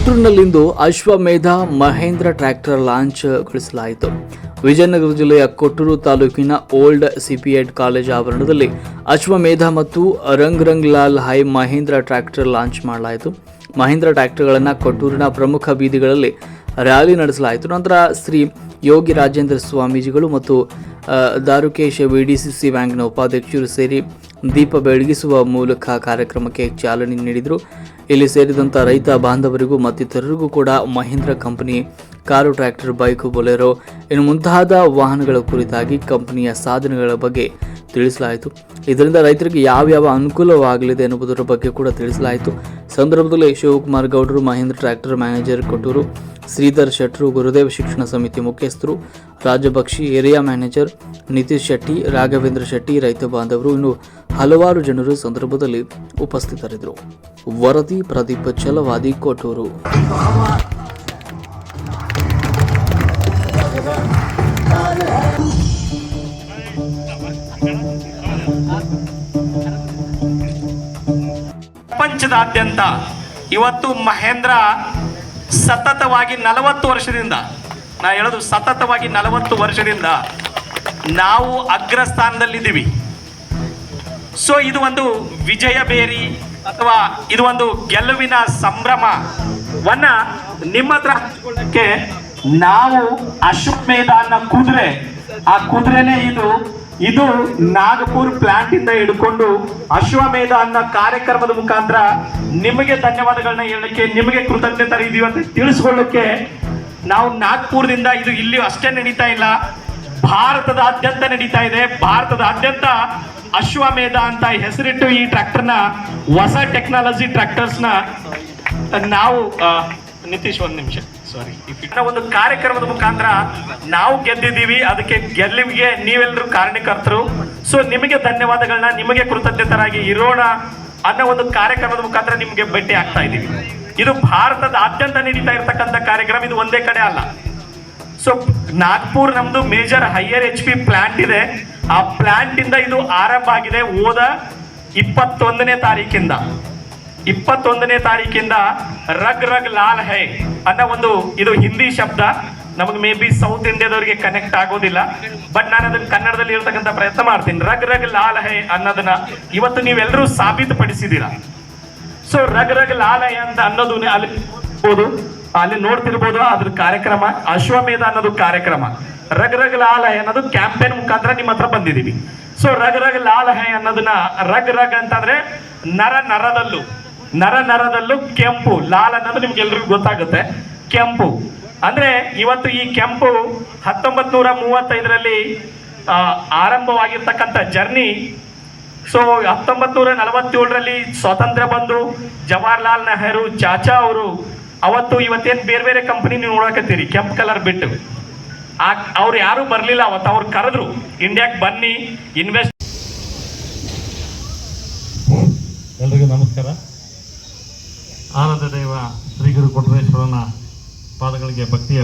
ಕೊಟ್ಟೂರಿನಲ್ಲಿಂದು Ashwamedha Mahindra tractor launch ಗೊಳಿಸಲಾಯಿತು ವಿಜಯನಗರ ಜಿಲ್ಲೆಯ ಕೊಟ್ಟೂರು ತಾಲೂಕಿನ ಓಲ್ಡ್ ಸಿಪಿಎಡ್ ಕಾಲೇಜ್ ಆವರಣದಲ್ಲಿ ಅಶ್ವಮೇಧ ಮತ್ತು ರಂಗ್ ರಂಗ್ ಲಾಲ್ ಹೈ ಮಹೇಂದ್ರ ಟ್ರ್ಯಾಕ್ಟರ್ ಲಾಂಚ್ ಮಾಡಲಾಯಿತು. ಮಹೇಂದ್ರ ಟ್ರ್ಯಾಕ್ಟರ್ಗಳನ್ನು ಕೊಟ್ಟೂರಿನ ಪ್ರಮುಖ ಬೀದಿಗಳಲ್ಲಿ ರ್ಯಾಲಿ ನಡೆಸಲಾಯಿತು. ನಂತರ ಶ್ರೀ ಯೋಗಿ ರಾಜೇಂದ್ರ ಸ್ವಾಮೀಜಿಗಳು ಮತ್ತು Darukesha V D C C ಬ್ಯಾಂಕ್ನ ಉಪಾಧ್ಯಕ್ಷರು ಸೇರಿ ದೀಪ ಬೆಳಗಿಸುವ ಮೂಲಕ ಕಾರ್ಯಕ್ರಮಕ್ಕೆ ಚಾಲನೆ ನೀಡಿದರು. ಇಲ್ಲಿ ಸೇರಿದಂಥ ರೈತ ಬಾಂಧವರಿಗೂ ಮತ್ತಿತರರಿಗೂ ಕೂಡ Mahindra company car, tractor, bike, Bolero, ಇನ್ನು ಮುಂತಾದ ವಾಹನಗಳ ಕುರಿತಾಗಿ ಕಂಪನಿಯ ಸಾಧನೆಗಳ ಬಗ್ಗೆ ತಿಳಿಸಲಾಯಿತು. ಇದರಿಂದ ರೈತರಿಗೆ ಯಾವ್ಯಾವ ಅನುಕೂಲವಾಗಲಿದೆ ಎನ್ನುವುದರ ಬಗ್ಗೆ ಕೂಡ ತಿಳಿಸಲಾಯಿತು. ಸಂದರ್ಭದಲ್ಲಿ ಶಿವಕುಮಾರ್ ಗೌಡರು, ಮಹೇಂದ್ರ ಟ್ರ್ಯಾಕ್ಟರ್ ಮ್ಯಾನೇಜರ್ ಕೊಟ್ಟೂರು, ಶ್ರೀಧರ್ ಶೆಟ್ರು ಗುರುದೇವ್ ಶಿಕ್ಷಣ ಸಮಿತಿ ಮುಖ್ಯಸ್ಥರು, ರಾಜಭಕ್ಷಿ ಏರಿಯಾ ಮ್ಯಾನೇಜರ್ ನಿತೀಶ್ ಶೆಟ್ಟಿ, ರಾಘವೇಂದ್ರ ಶೆಟ್ಟಿ, ರೈತ ಬಾಂಧವರು, ಇನ್ನು ಹಲವಾರು ಜನರು ಸಂದರ್ಭದಲ್ಲಿ ಉಪಸ್ಥಿತರಿದ್ದರು. ವರದಿ ಪ್ರದೀಪ್ ಛಲವಾದಿ ಕೊಟ್ಟೂರು. ಪ್ರಪಂಚದಾದ್ಯಂತ ಇವತ್ತು ಮಹೇಂದ್ರ ಸತತವಾಗಿ ನಲವತ್ತು ವರ್ಷದಿಂದ, ನಾ ಹೇಳೋದು ಸತತವಾಗಿ ನಲವತ್ತು ವರ್ಷದಿಂದ ನಾವು ಅಗ್ರಸ್ಥಾನದಲ್ಲಿದ್ದೀವಿ. ಸೊ ಇದು ಒಂದು ವಿಜಯ ಬೇರಿ ಅಥವಾ ಇದು ಒಂದು ಗೆಲುವಿನ ಸಂಭ್ರಮವನ್ನ ನಿಮ್ಮ ಹತ್ರ ಹಂಚಿಕೊಳ್ಳಕ್ಕೆ ನಾವು ಅಶ್ವಮೇಧ ಅನ್ನೋ ಕುದುರೆ. ಆ ಕುದುರೆನೇ ಇದು. ಇದು ನಾಗಪುರ್ ಪ್ಲಾಂಟ್ ಇಂದ ಹಿಡ್ಕೊಂಡು ಅಶ್ವಮೇಧ ಅನ್ನೋ ಕಾರ್ಯಕ್ರಮದ ಮುಖಾಂತರ ನಿಮಗೆ ಧನ್ಯವಾದಗಳನ್ನ ಹೇಳಕ್ಕೆ ನಿಮಗೆ ಕೃತಜ್ಞತೆ ಇದೀವಿ ಅಂತ ತಿಳಿಸ್ಕೊಳ್ಳಕ್ಕೆ ನಾವು ನಾಗ್ಪುರದಿಂದ ಇದು ಇಲ್ಲಿ ಅಷ್ಟೇ ನಡೀತಾ ಇಲ್ಲ. ಭಾರತದಾದ್ಯಂತ ನಡೀತಾ ಇದೆ. ಭಾರತದಾದ್ಯಂತ ಅಶ್ವಮೇಧ ಅಂತ ಹೆಸರಿಟ್ಟು ಈ ಟ್ರ್ಯಾಕ್ಟರ್ನ ಹೊಸ ಟೆಕ್ನಾಲಜಿ ಟ್ರ್ಯಾಕ್ಟರ್ಸ್ನ, ನಾವು ನಿತೀಶ್ ಒಂದು ನಿಮಿಷ. ಸಾರಿ ಒಂದು ಕಾರ್ಯಕ್ರಮದ ಮುಖಾಂತರ ನಾವು ಗೆದ್ದಿದ್ದೀವಿ. ಅದಕ್ಕೆ ಗೆಲ್ಲಿಗೆ ನೀವೆಲ್ಲರೂ ಕಾರಣಕರ್ತರು. ಸೊ ನಿಮಗೆ ಧನ್ಯವಾದಗಳನ್ನ ನಿಮಗೆ ಕೃತಜ್ಞತರಾಗಿ ಇರೋಣ ಅನ್ನೋ ಒಂದು ಕಾರ್ಯಕ್ರಮದ ಮುಖಾಂತರ ನಿಮಗೆ ಭೇಟಿ ಆಗ್ತಾ ಇದ್ದೀವಿ. ಇದು ಭಾರತದ ಅತ್ಯಂತ ನಡೀತಾ ಇರ್ತಕ್ಕಂಥ ಕಾರ್ಯಕ್ರಮ. ಇದು ಒಂದೇ ಕಡೆ ಅಲ್ಲ. ಸೊ ನಾಗ್ಪುರ್ ನಮ್ದು major higher H P plant ಇದೆ. ಆ ಪ್ಲಾಂಟ್ ಇಂದ ಇದು ಆರಂಭ ಆಗಿದೆ ಹೋದ ಇಪ್ಪತ್ತೊಂದನೇ ತಾರೀಕಿಂದ. ಇಪ್ಪತ್ತೊಂದನೇ ತಾರೀಕಿಂದ ರಗ್ ರಗ್ ಲಾಲ್ ಹೈ ಅನ್ನೋ ಒಂದು ಇದು ಹಿಂದಿ ಶಬ್ದ. ನಮಗೆ ಮೇ ಬಿ ಸೌತ್ ಇಂಡಿಯಾದವರಿಗೆ ಕನೆಕ್ಟ್ ಆಗೋದಿಲ್ಲ. ಬಟ್ ನಾನು ಅದನ್ನ ಕನ್ನಡದಲ್ಲಿ ಇರತಕ್ಕಂಥ ಪ್ರಯತ್ನ ಮಾಡ್ತೀನಿ. ರಗ್ ರಗ್ ಲಾಲ್ ಹೈ ಅನ್ನೋದನ್ನ ಇವತ್ತು ನೀವೆಲ್ಲರೂ ಸಾಬೀತುಪಡಿಸಿದ್ದೀರಾ? ಸೊ ರಗ್ ರಗ್ ಲಾಲಯ ಅಂತ ಅನ್ನೋದು ಅಲ್ಲಿ ಅಲ್ಲಿ ನೋಡ್ತಿರ್ಬೋದು ಅದ್ರ ಕಾರ್ಯಕ್ರಮ, ಅಶ್ವಮೇಧ ಅನ್ನೋದು ಕಾರ್ಯಕ್ರಮ. ರಗ್ ರಗ್ ಲಾಲಯ ಅನ್ನೋದು ಕ್ಯಾಂಪೇನ್ ಮುಖಾಂತರ ನಿಮ್ಮ ಹತ್ರ ಬಂದಿದೀವಿ. ಸೊ ರಗ್ ರಗ್ ಲಾಲಯ ಅನ್ನೋದನ್ನ ರಗ್ ರಗ್ ಅಂತಂದ್ರೆ ನರ ನರದಲ್ಲೂ. ನರ ನರದಲ್ಲೂ ಕೆಂಪು. ಲಾಲ್ ಅನ್ನೋದು ನಿಮ್ಗೆ ಎಲ್ರಿಗೂ ಗೊತ್ತಾಗುತ್ತೆ. ಕೆಂಪು. ಅಂದ್ರೆ ಇವತ್ತು ಈ ಕೆಂಪು ಹತ್ತೊಂಬತ್ ನೂರ ಮೂವತ್ತೈದರಲ್ಲಿ ಆರಂಭವಾಗಿರ್ತಕ್ಕಂಥ ಜರ್ನಿ. ಸೊ ಹತ್ತೊಂಬತ್ ನೂರ ನಲವತ್ತೇಳರಲ್ಲಿ ಸ್ವಾತಂತ್ರ್ಯ ಬಂದು ಜವಾಹರ್ಲಾಲ್ ನೆಹರು, ಚಾಚಾ ಅವರು ಅವತ್ತು ಇವತ್ತೇನು ಬೇರೆ ಬೇರೆ ಕಂಪನಿ ನೀವು ನೋಡಕತ್ತೀರಿ, ಕೆಂಪು ಕಲರ್ ಬಿಟ್ಟು. ಆ, ಅವ್ರು ಯಾರು ಬರಲಿಲ್ಲ, ಅವತ್ತು ಅವ್ರು ಕರೆದ್ರು ಇಂಡಿಯಾಕ್ಕೆ ಬನ್ನಿ ಇನ್ವೆಸ್ಟ್ ಎಲ್ರಿಗೂ ನಮಸ್ಕಾರ. ಆನಂದ ದೇವ ಶ್ರೀ ಗುರು ಕೊಟ್ರೇಶ್ವರನ ಪಾದಗಳಿಗೆ ಭಕ್ತಿಯ